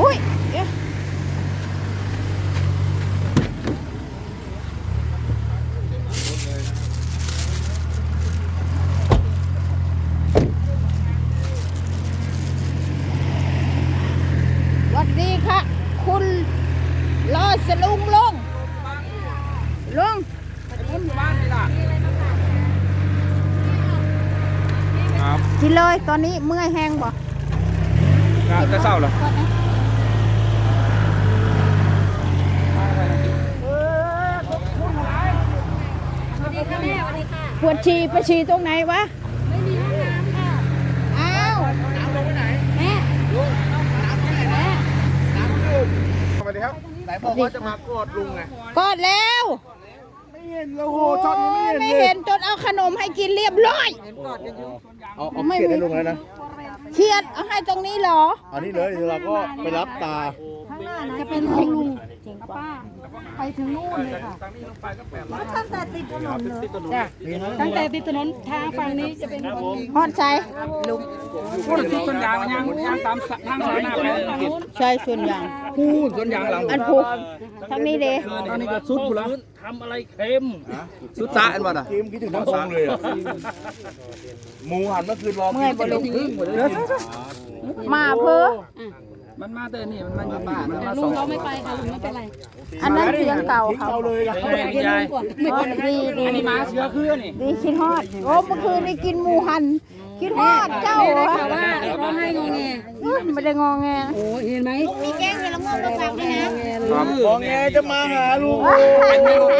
อุ้ยเดี๋ยวสวัสดีค่ะ คุณรอสลุงลุงลุงบ้านนี่ล่ะครับกินเลยตอนนี้เมื่อยแห้งบ่จะเศร้าเหรอสวัสดีค่ะแม่สวัสดีค่ะ ปวดฉี่ไปฉี่ตรงไหนวะ ไม่มีห้องน้ำค่ะอ้าวแม่สวัสดีครับไหนบอกว่าจะมากอดลุงไงกอดแล้วไม่เห็นแล้วโหช็อตนี้ไม่เห็นไม่เลยเห็นจนเอาขนมให้กินเรียบร้อยเอาเอาเขียนให้ลุงแล้วนะเครียดเอาให้ตรงนี้เหรออันนี้เลยเดี๋ยวเราก็ไปรับตา จะเป็นของลุงป้า ไปถึงนู่นเลยค่ะตั้งแต่ติดถนนเลยตั้งแต่ติดถนนทางฝั่งนี้จะเป็นของลุงฮอดใส่ลุงพูดถึงต้นยางยังยังตามทางสายน้ำเลยใช่ส่วนอย่างพูดต้นยางหลังอันผูกทางนี้เด้ตอนนี้ก็สุดกูแล้วทำอะไรเค็มสุดสะอันบ่น่ะเค็มคิดถึงน้ำซองเลยอะหมูหันเมื่อคืนรอเมื่อยบ่ลุงครึ่งหมดเลยมาเพ้อ มันมาแต่นี่มันมาอยู่บ้านมันแต่มาลุสองงเขาไม่ไปค่ะลุงไม่เป็นไรอันนั้นเสียงเก่าเขาเลยเดี๋ยวลุงก่อนไม่โอ้เป็นไรดีดีอันนี้มาเสือคือนี่ดีคิดฮอด โอ้เมื่อคืนได้กินหมูหัน คิดฮอดเจ้าเหรอข่าวว่าร้องไห้งอแงอุ๊ยไม่ได้งอแงโอ้เห็นไหมมีแกงเห็ดละงงมาฝากด้วยนะ มองแงจะมาหาลุงเป็นไม่รถ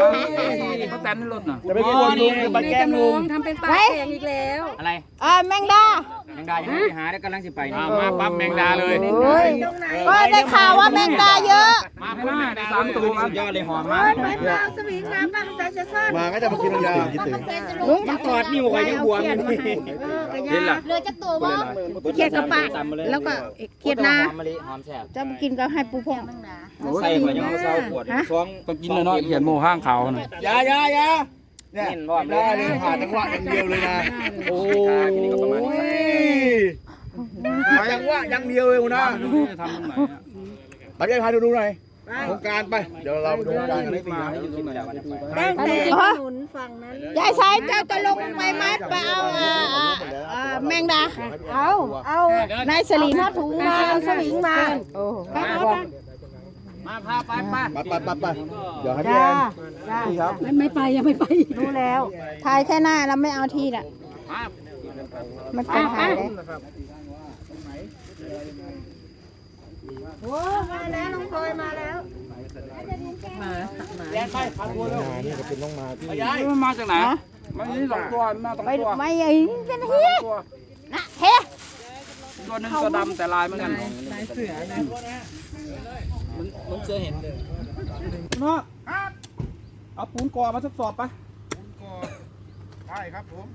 เขาแตนรถน่ะจะไปกวนลุงจะไปแกล้งลุงทำเป็นปลาแข็งอีกแล้วอะไรอ่าแมงดาแมงดายังไม่ไปหาแล้วกำลังสิไปนี่มาปั๊บแมงดาเลยโอ้ยก็ได้ข่าวว่าแมงดาเยอะ มาข้างหน้าในสามตัวสุดยอดเลยหอมมากมาก็จะมากินแมงดาคิดถึงลุงกอดนิ้วไว้ยังบวมอยู่นี่ เห็นล่ะเรือจะตัวบ่เขียดกับปากแล้วก็เขียดนาหอมมะลิหอมแซ่บจะไปกินก็ให้ปูพงใส่หัวยังเอาเศร้าปวดท้องต้องกินเลยเนาะเขียนโมห้างเขาน่ะยายายาเนี่ยเน้นรอบเลได้ยเลยผ่านจังหวะอย่างเดียวเลยนะโอ้ทีนี้ก็ประมาณนี้ยจังหวะอย่างเดียวเลยนะทำตรงไหนอะไปเดี๋ยวพาดูดูหน่อย โครงการไป เดี๋ยวเราไปดูโครงการกันได้ปีนะอยู่ที่มาแล้ววันนี้ตั้งแต่ถนนฝั่งนั้นยายสายเจ้าจะลงไปไหมไปเอาอ่าอ่าอ่าแมงดา เอาเอานายสลิงมาถุงมาเอาสลิงมาโอ้มาพาไปไปไปไปไปไปเดี๋ยวให้พี่จ้าแอนจ้าพี่ครับไม่ไม่ไปยังไม่ไปรู้แล้วถ่ายแค่หน้าแล้วไม่เอาที่ละมันเป็นถ่ายเลยมาแล้วน้องพลอยมาแล้ว มันมาจากไหนมันนี่สองตัวมาสองไปตัวไม่ไอ้เป็นเฮียนะเฮ้ยตัวนึงตัวดำแต่ลายเหมือนกันลายเสือนเจอเห็นเลยเนาะเอาปูนกอมาทดสอบไปใช่ครับผม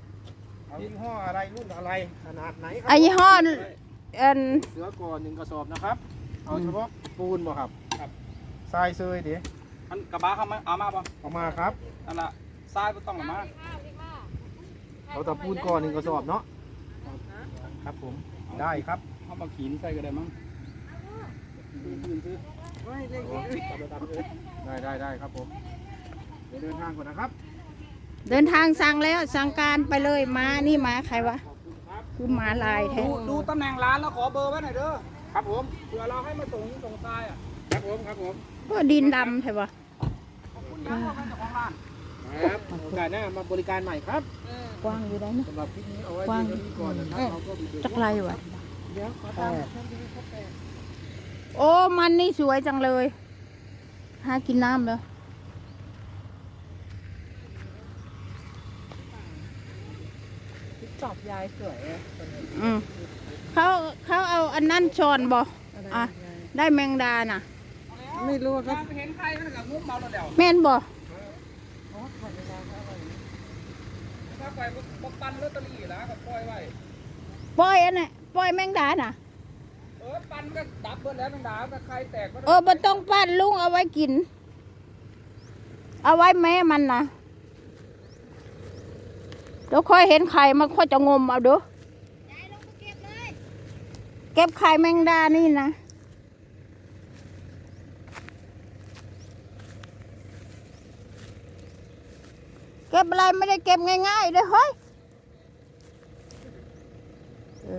เอายี่ห้ออะไรรุ่นอะไรขนาดไหนคไอ้รับยี่ห้อเอ็นเสือก่อหนึ่งกระสอบนะครับ เอาเฉพาะปูนบ่ครับครับทรายเซยดี ยวอันกระบะเขามาเอามาป่ะเอามาครับอันละทรายไม่ต้องเอามาเอาแต่ปูนก่อนหนึ่งกระสอบเนาะครับผมได้ครับเอามาขีนใส่ก็ได้มั้งได้ได้ได้ครับผมเดี๋ยวเดินทางก่อนนะครับ เดินทางสั่งแล้วสั่งการไปเลยมานี่มาใครวะคือหมาลายแท้ดูดูตำแหน่งร้านแล้วขอเบอร์ไว้หน่อยเด้อครับผมเผื่อเราให้มาส่งส่งทรายอะครับผมครับผมก็ดินดำใช่ปะ คุณยังบอกให้เจ้าของร้านครับโอกาสหน้ามาบริการใหม่ครับกว้างอยู่ได้นะสำหรับคลิปนี้เอาไว้กว้างเพียงเท่านี้ก่อนนะครับเราก็มีเบรกจักไรวะโอ้มันนี่สวยจังเลยหากินน้ำแล้วตอบยายสวยอืมเขาเขาเอาอันนั้นช้อนบ่อะได้แมงดาน่ะ ไม่รู้ครับเห็นใครมันกับงุ้มเมาแล้วเดี๋ยวแม่นบ่ถ้าไปบกปันลอตเตอรี่แล้วก็ปล่อยไว้ปล่อยอันน่ะปล่อยแมงดาน่ะ เออปันก็ดับเบิดแล้วมันด่าก็ใครแตกก็เออบ่ต้องปั้นลุงเอาไว้กิน เอาไว้แม่มันนะเดี๋ยวค่อยเห็นไข่มันค่อยจะงมเอาเด้อเก็บไข่แมงดานี่นะ ก็บอะไรไม่ได้เก็บง่ายๆเลยเฮ้ยเอ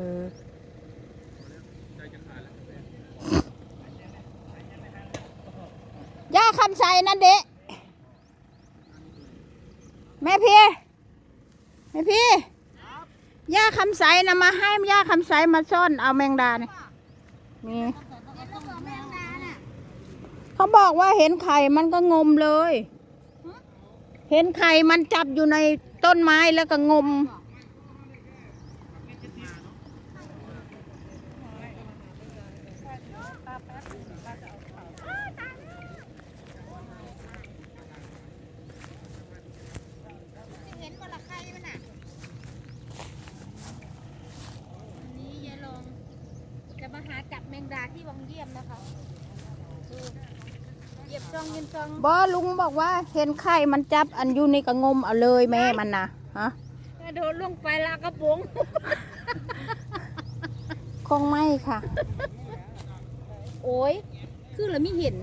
อย่าคำใส่นั่นเด็แม่พี่แม่พี่ย่าคำใสนะมาให้ย่าคำใสมาซ่อนเอาแมงดาเนี่ยนี่เขาบอกว่าเห็นไข่มันก็งมเลย เห็นไข่มันจับอยู่ในต้นไม้แล้วก็งม เห็นคนละใครมันอะวันนี้ยายลงจะมาหาจับแมงดาที่วังเยี่ยมนะคะดูเหยีย บซองเงินซองบอลุงบอกว่าเห็นไข่มันจับอันอยู่ในกระงมเอาเลยแม่มันนะฮะโดนลงไปลากกระป๋องคงไม่ค่ะ โอ้ยคือเราไม่เห็น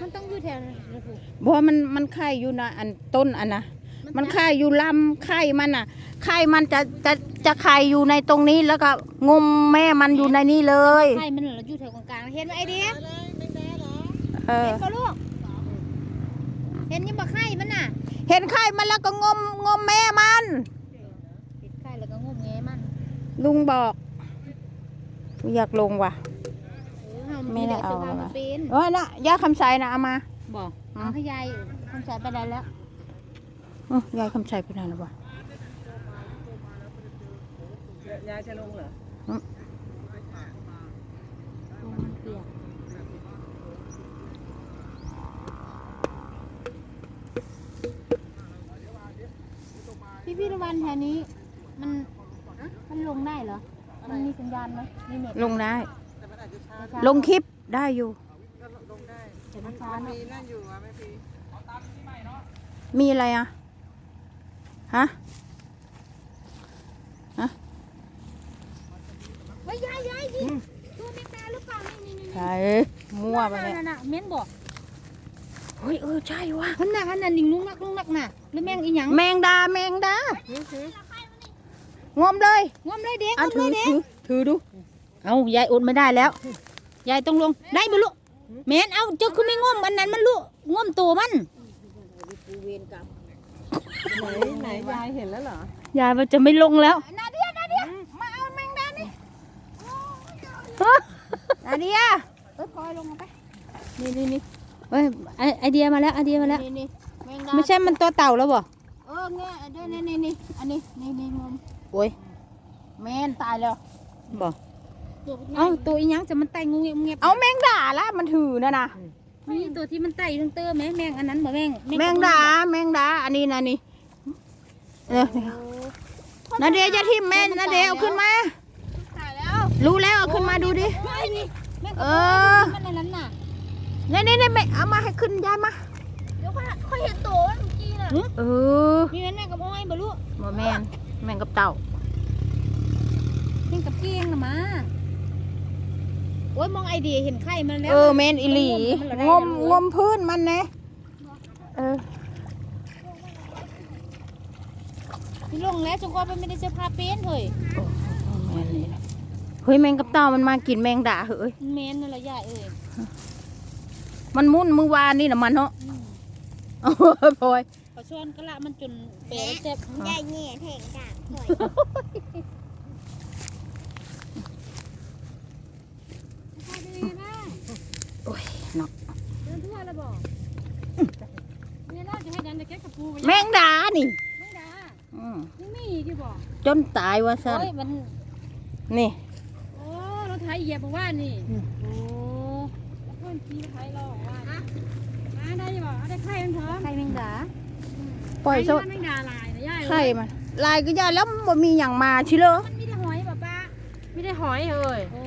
มันต้องอยู่แถวนั้นนะคุณบอมันมันไข่อยู่นะอันต้นอันนะมันไข่อยู่ลำไข่มันอะไข่มันจะจะจะไข่อยู่ในตรงนี้แล้วก็งมแม่มันอยู่ในนี้เลยใช่มันเหรออยู่แถวกลางๆเห็นไหมไอเดียเออ เห็นปะลูก เห็นยังบ่ไข่มันน่ะเห็นไข่มันแล้วก็งมงมแม่มัน เห็นไข่แล้วก็งมแงมันลุงบอกอยากลงว่ะ เออเราไม่ได้เอาสื้ผ้มาเป็นว่านะย่าคำใสนะเอามา บอกเอาให้ยายทำสายไปได้แล้วอื้อยายคำใสไปไหนแล้ววะยายจะลงเหรอ มันเปียก พี่พี่ตะวันแถวนี้ มันมันลงได้เหรอ มันมีสัญญาณไหมมีเน็ตลงได้ช้าลงคลิปได้อยู่เดี๋ยวมันช้าเนอะมีอะไรอะ ฮะ เฮ้ยยายยายดิตัวแมงดาหรือเปล่านี่นี่นี่ใช่มั่วไปนั่เนี่ยนน่ะน่ะเม้นบอก เฮ้ยเออใช่ว่ะหันน่ะหันน่ะนิ่งลุงนักลุงนักน่ะหรือแมงอีหยังแมงดาแมงดางมเลยงมเลยเด็กอะงมเลถือยเด็กถือถือดู เอายายอดไม่ได้แล้ว ยายต้องลงได้บ่ลูกแม่นเอาเจ้าคือไม่งมอันนั้นมันลูกงมตัวมันไหนยายเห็นแล้วเหรอ ยายมันจะไม่ลงแล้ว นาเดียนาเดียมาเอาแมงดานี่นาเดียเออคอยลงมาไปนี่นี่นี่ เฮ้ยไอไอเดียมาแล้วไอเดียมาแล้ว นี่นี่แมงดาไม่ใช่มันตัวเต่าแล้วบ่เออเงี้ยเดี๋ยวนี่นี่นี่อันนี้นี่นี่งมโอ้ยแม่นตายแล้วบ่ตัวเอ้าตัวอีหยังจะมันไต่งูเงียบเงียบเอาแมงดาละมันถือนะนะนี่ตัวที่มันไต่ทั้งเตอร์แม่แมงอันนั้นบ่แมงแมงดาแมงดาอันนี้นะนี่เออนาเดียจะทิ่มแม่นาเดียเอาขึ้นมา ตายแล้วรู้แล้วเอาขึ้นมาดูดิไอ้นี่แมงเอเออ มันอันนั้นน่ะ นี่นี่นี่ไม่เอามาให้ขึ้นยายมาเดี๋ยวค่อยค่อยเห็นตัวมันเมื่อกี้น่ะเออมีแม่นแม่กับอ้อยบ่ลูกบ่แมนแมงกับเต่าเห็นกับเกียงน่ะมาโอ้ยมองไอเดียเห็นไข่มันแล้วเออแมนอิหลีงมงมพื้นมันนะเออพี่ลงแล้วจงก็ไม่ได้เสื้อผ้าเป็นเฮ้ยแมนนี่นะเฮ้ยแมงกับเต่ามันมากินแมงดาเฮ้ยมันแมนนั่นแหละยายเอ้ย มันมุ่นมือวานนี่นะมันเนาะอืมโอ้ยพลอยปลาช่อนกะละมันจนเปรย์เจ็บยายเงี้ยแทงกากหอยเป็นยังไงบ้างโอ้ยเนาะเดินทั่วแล้วบอกเนี่ยน่าจะให้ยันตะเก็บกระปูไปแมงดานี่ไม่ได้อืมยังมีที่บอกจนตายว่าซั่นโอ้ยมันนี่ โอ้รถไถเหยียบบอกว่านี่ โอ้ ขี่รถไถรอว่าอะมาได้ยังบอกเอาได้ไข่มันพร้อมไข่แมงดาปล่อยโซไข่แมงดาลายนะยายไข่มันลายก็ยาแล้วมันบ่มีอย่างมาชิเลอมันมีแต่หอยป่ะป้าไม่ได้หอยเลยโอ้